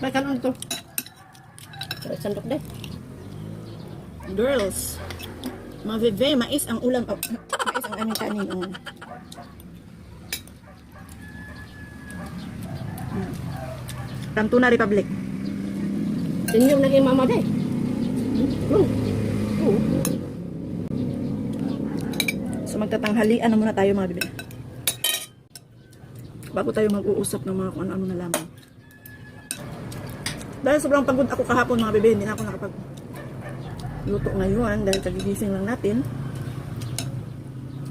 May kanon to. Pero sandok de. Girls. Mga bebe, mais ang ulam. Oh, mais ang aming kanin. Oh. Hmm. Tantuna Republic. Yun yung naging mama de. Hmm. Oo. So magtatanghalian na muna tayo mga bebe. Bago tayo mag-uusap ng mga kung ano-ano na lamang. Dahil sobrang pagod ako kahapon mga bebe, hindi na ako nakapag luto ngayon dahil kagigising lang natin.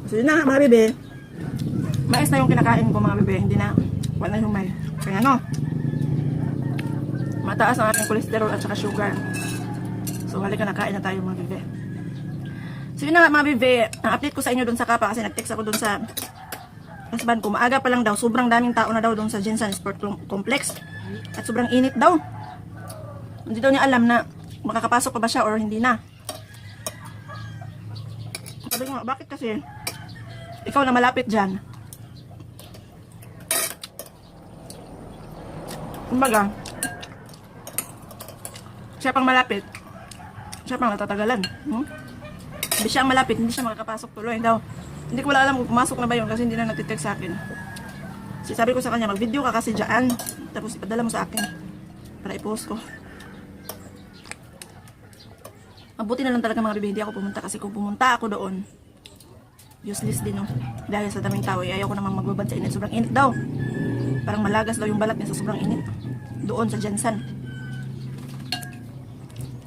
So yun na mga bebe. Mais na yung kinakain ko mga bebe, hindi na wala yung may. Kaya ano, mataas ang ating cholesterol at saka sugar. So halika na kain na tayo mga bebe. So yun na mga bebe, ang update ko sa inyo dun sa kapa kasi nag-text ako dun sa husband ko. Maaga pa lang daw, sobrang daming tao na daw dun sa Jinsan Sport Com- Complex. At sobrang init daw. Hindi daw niya alam na makakapasok pa ba siya or hindi na. Sabi ko bakit kasi ikaw na malapit dyan? Kumbaga, siya pang malapit, siya pang natatagalan. Hmm? Hindi siya malapit, hindi siya makakapasok tuloy daw. Hindi ko wala alam kung pumasok na ba yun kasi hindi na nagtitext sa akin. Sabi ko sa kanya, mag-video ka kasi dyan. Tapos ipadala mo sa akin. Para i-post ko. Mabuti na lang talaga mga bebe, hindi ako pumunta kasi kung pumunta ako doon, useless din no. Dahil sa daming tao, eh, ayaw ko namang magbabad sa init. Sobrang init daw. Parang malagas daw yung balat niya sa sobrang init. Doon sa Jansan.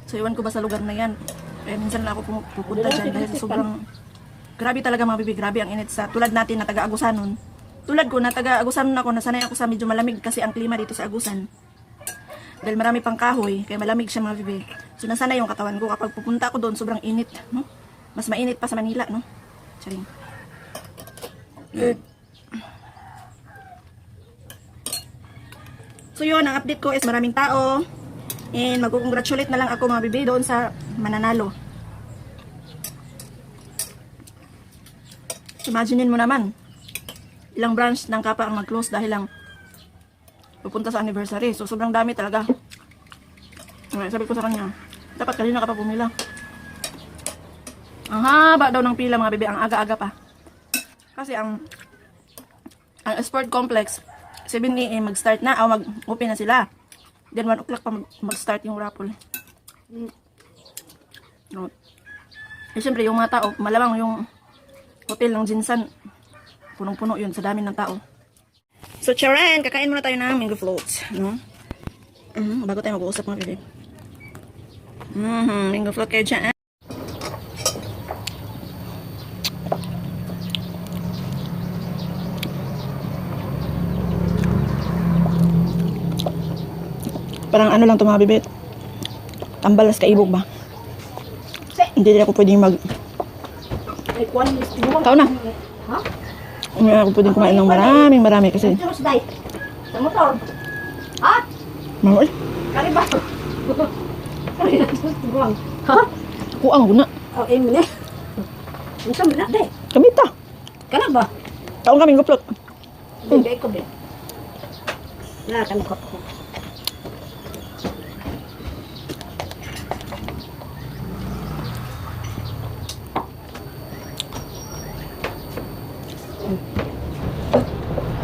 So iwan ko ba sa lugar na yan. Eh minsan lang ako pupunta dyan dahil sa sobrang grabe talaga mga bibi, grabe ang init sa tulad natin na taga Agusanon. Tulad ko na taga Agusanon ako, nasanay ako sa medyo malamig kasi ang klima dito sa Agusan. Dahil marami pang kahoy, kaya malamig siya mga bibi. So nasanay yung katawan ko kapag pupunta ako doon, sobrang init, no? Mas mainit pa sa Manila, no? Charing. So yun, ang update ko is maraming tao. And mag-congratulate na lang ako mga bibi doon sa mananalo. Imaginein mo naman, ilang branch ng kapa ang mag-close dahil lang pupunta sa anniversary. So sobrang dami talaga. Okay, sabi ko sa kanya, dapat kanina ka pa pumila. Ang haba daw ng pila mga bibi, ang aga-aga pa. Kasi ang ang sport complex 7 a.m. mag-start na, o mag-open na sila. Then 1 o'clock pa mag- mag-start yung raffle. No. Eh, syempre, yung mga tao, malamang yung hotel ng Jinsan, punong-puno yun sa dami ng tao. So, Charan, kakain muna tayo ng mango floats. No? Mhm, bago tayo mag-uusap mga bibig. Mhm, mango float kayo dyan. Parang ano lang to mga bibit. Tambalas kaibog ba? Hindi din ako pwedeng mag... Tao na. Ha? Hindi ako pwedeng kumain ng maraming marami kasi... Day. Sa motor. Ha? Mawal. Kali ba? Kali na, istinuwang. Ha? Kuang guna. Oh, eh, muna. Ang sa muna, day. Kamita. Kana ba? Taong kaming guplot. Bigay ko, be. Na, kan ko.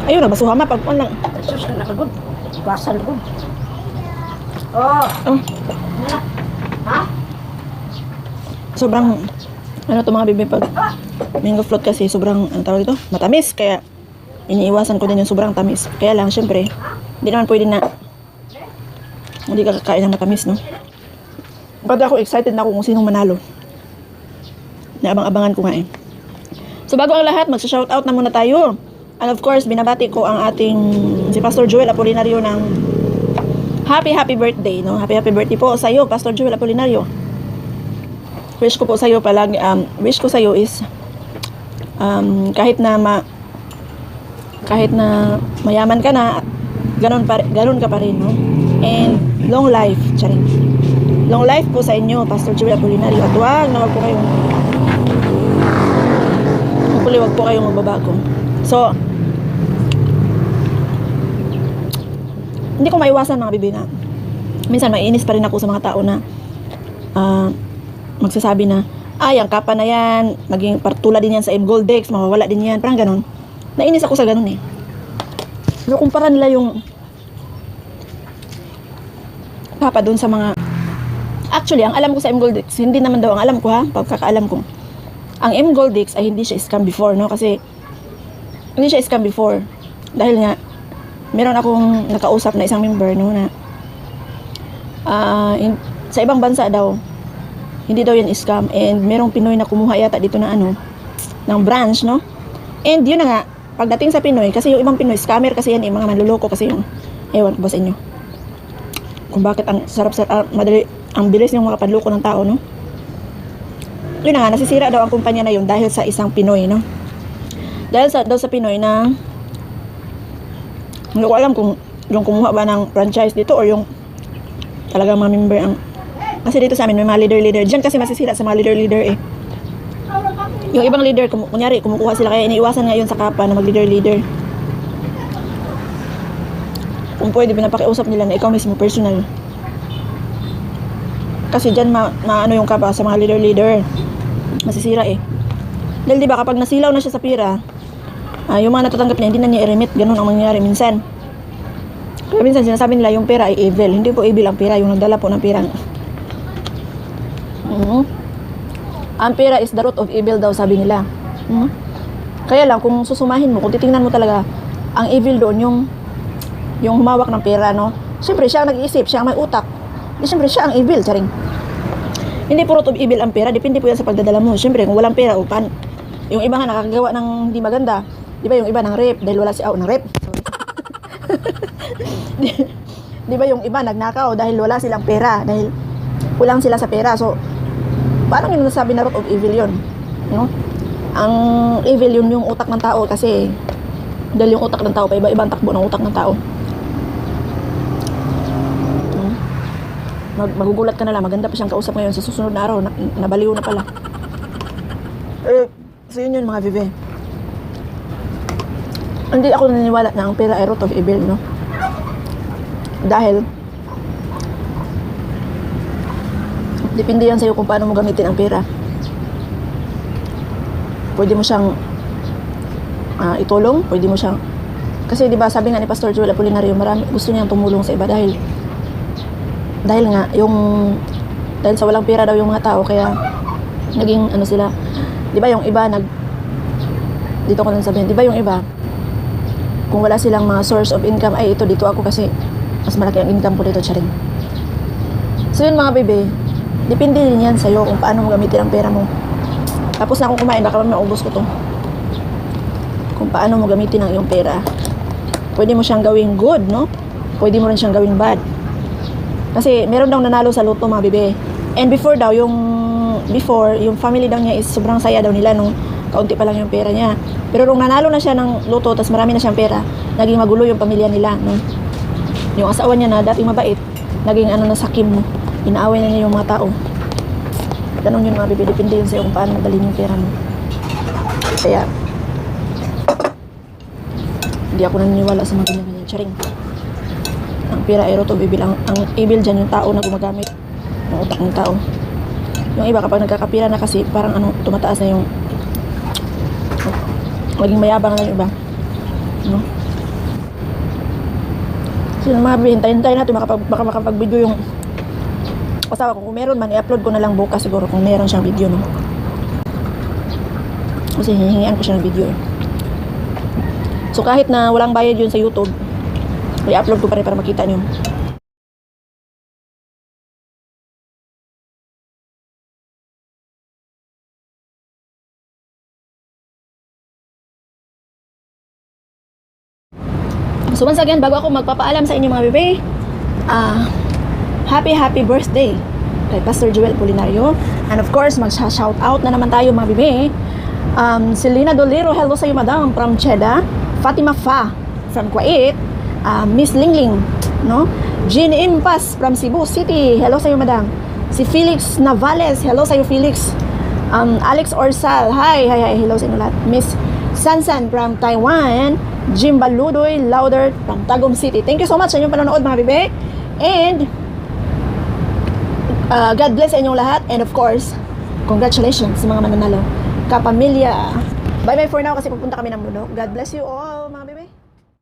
Ayun na, basuha ma. Pag lang. Sus, ka nakagod. Kasal ko. Oh, Oh. Ha? sobrang... Ano to mga bibi pag... Mango float kasi sobrang, ang tawag ito, matamis. Kaya iniiwasan ko din yung sobrang tamis. Kaya lang, syempre, hindi naman pwede na hindi ka kakain ng matamis, no? Pero ako excited na ako kung sinong manalo. Naabang-abangan ko nga eh. So bago ang lahat, magsa-shoutout na muna tayo. And of course, binabati ko ang ating si Pastor Joel Apolinario ng happy happy birthday, no? Happy happy birthday po sa iyo, Pastor Joel Apolinario. Wish ko po sa iyo palagi um wish ko sa iyo is um kahit na ma kahit na mayaman ka na, ganun pa ganun ka pa rin, no? And long life, charing. Long life po sa inyo, Pastor Joel Apolinario. At wag na wag po kayong Hopefully, wag po kayong magbabago. So, hindi ko maiwasan mga bibi na minsan mainis pa rin ako sa mga tao na ah, magsasabi na, ay, ang kapa na yan, maging partula din yan sa M Goldex, mawawala din yan, parang ganun. Nainis ako sa ganun eh. Pero kumpara nila yung papa doon sa mga Actually, ang alam ko sa M Goldex, hindi naman daw ang alam ko ha, pagkakaalam ko. Ang M Goldex ay hindi siya scam before, no? Kasi hindi siya scam before. Dahil nga, meron akong nakausap na isang member, no, na ah, in- sa ibang bansa daw, hindi daw yan scam. And merong Pinoy na kumuha yata dito na ano, ng branch, no? And yun na nga, pagdating sa Pinoy, kasi yung ibang Pinoy, scammer kasi yan, eh, mga manluloko kasi yung, ewan ko ba sa inyo, kung bakit ang sarap sa ah, madali ang bilis yung makapanloko ng tao no yun na nga nasisira daw ang kumpanya na yun dahil sa isang Pinoy no dahil sa daw sa Pinoy na hindi ko alam kung yung kumuha ba ng franchise dito or yung talagang mga member ang kasi dito sa amin may mga leader leader Diyan kasi masisira sa mga leader leader eh yung ibang leader kum- kunyari kumukuha sila kaya iniiwasan nga yun sa kapa na mag leader leader kung pwede pinapakiusap nila na ikaw mismo personal kasi dyan ma, maano yung kapa sa mga leader-leader. Masisira eh. Dahil di ba kapag nasilaw na siya sa pira, ah, yung mga natatanggap niya, hindi na niya i-remit. Ganun ang mangyayari minsan. Kaya minsan sinasabi nila yung pera ay evil. Hindi po evil ang pera, yung nagdala po ng pera. Mhm. Ang pera is the root of evil daw, sabi nila. Mhm. Kaya lang, kung susumahin mo, kung titingnan mo talaga, ang evil doon, yung yung humawak ng pera, no? Siyempre, siya ang nag-iisip, siya ang may utak. Di siyempre, siya ang evil, charing. Hindi po root of evil ang pera, depende po yan sa pagdadala mo. Siyempre, kung walang pera, upan. Yung iba nga nakakagawa ng hindi maganda. Di ba yung iba ng rape, dahil wala si, oh, ng rape. Sorry. di, di ba yung iba nagnakaw dahil wala silang pera, dahil kulang sila sa pera. So, paano yung nasabi na root of evil yun? No? Ang evil yun yung utak ng tao kasi dahil yung utak ng tao pa iba-ibang takbo ng utak ng tao. Mag magugulat ka na lang, maganda pa siyang kausap ngayon sa susunod na araw, na, nabaliw na pala. Eh, so yun yun mga vive. Hindi ako naniniwala na ang pera ay root of evil, no? Dahil, depende yan sa'yo kung paano mo gamitin ang pera. Pwede mo siyang ah, itulong, pwede mo siyang kasi 'di ba sabi nga ni Pastor Joel Apolinario, marami gusto niyang tumulong sa iba dahil dahil nga yung dahil sa walang pera daw yung mga tao kaya naging ano sila 'di ba yung iba nag dito ko lang sabihin 'di ba yung iba kung wala silang mga source of income ay ito dito ako kasi mas malaki ang income ko dito charing so yun mga bebe depende din yan sa'yo kung paano mo gamitin ang pera mo tapos na akong kumain baka maubos ko to kung paano mo gamitin ang iyong pera. Pwede mo siyang gawing good, no? Pwede mo rin siyang gawing bad. Kasi meron daw nanalo sa loto mga bebe. And before daw, yung before, yung family daw niya is sobrang saya daw nila nung kaunti pa lang yung pera niya. Pero nung nanalo na siya ng loto, tapos marami na siyang pera, naging magulo yung pamilya nila, no? Yung asawa niya na dating mabait, naging ano na sakim? Inaaway na niya yung mga tao. Ganun yun mga bebe, depende yun sa'yo kung paano madalhin yung pera mo. Kaya, hindi ako naniniwala sa mga ganyan-ganyan. Charing. Ang pira ay roto bibil. Ang, ang evil dyan yung tao na gumagamit ng utak ng tao. Yung iba kapag nagkakapira na kasi parang ano, tumataas na yung maging mayabang na yung iba. No? Yung mga hintay-hintay natin makapag, baka makapag-video yung asawa ko. Kung meron man, i-upload ko na lang bukas siguro kung meron siyang video, no? Kasi hihingian ko siya ng video, eh. So kahit na walang bayad yun sa YouTube, i-upload ko pa rin para makita niyo. So once again, bago ako magpapaalam sa inyo mga bebe, ah, happy happy birthday kay Pastor Joel Polinario. And of course, mag-shout out na naman tayo mga bebe. Um, Selena Dolero, hello sa iyo madam from Jeddah. Fatima Fa from Kuwait. Uh, Miss Lingling, no? Jean Impas from Cebu City. Hello sa iyo madam. Si Felix Navales, hello sa iyo Felix. Um, Alex Orsal, hi, hi, hi, hello sa inyo lahat. Miss Sansan from Taiwan. Jim Baludoy Lauder from Tagum City. Thank you so much sa inyong panonood mga bebe. And Ah, God bless sa inyong lahat. And of course, congratulations sa mga mananalo. Kapamilya. Bye-bye for now kasi pupunta kami ng Bruno. God bless you all.